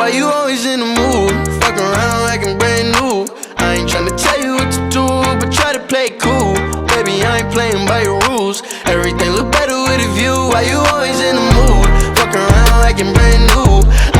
Why you always in the mood? Fuck around like I'm brand new. I ain't tryna tell you what to do, but try to play cool. Baby, I ain't playing by your rules. Everything look better with a view. Why you always in the mood? Fuck around like I'm brand new.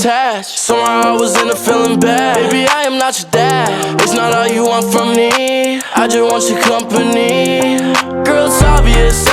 attached. Somehow I was in a feeling bad. Baby, I am not your dad. It's not all you want from me. I just want your company. Girl, it's obvious.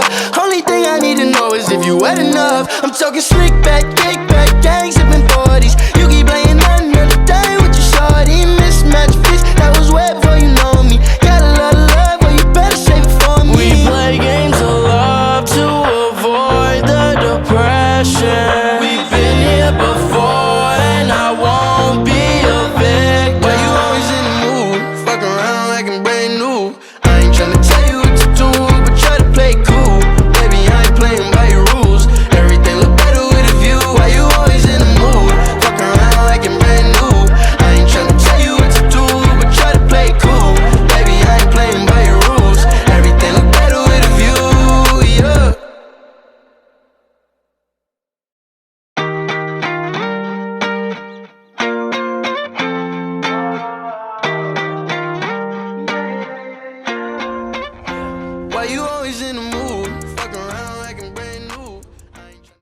love. Only thing I need to know is if you wet enough. I'm talking slick back, cake. you always in the mood?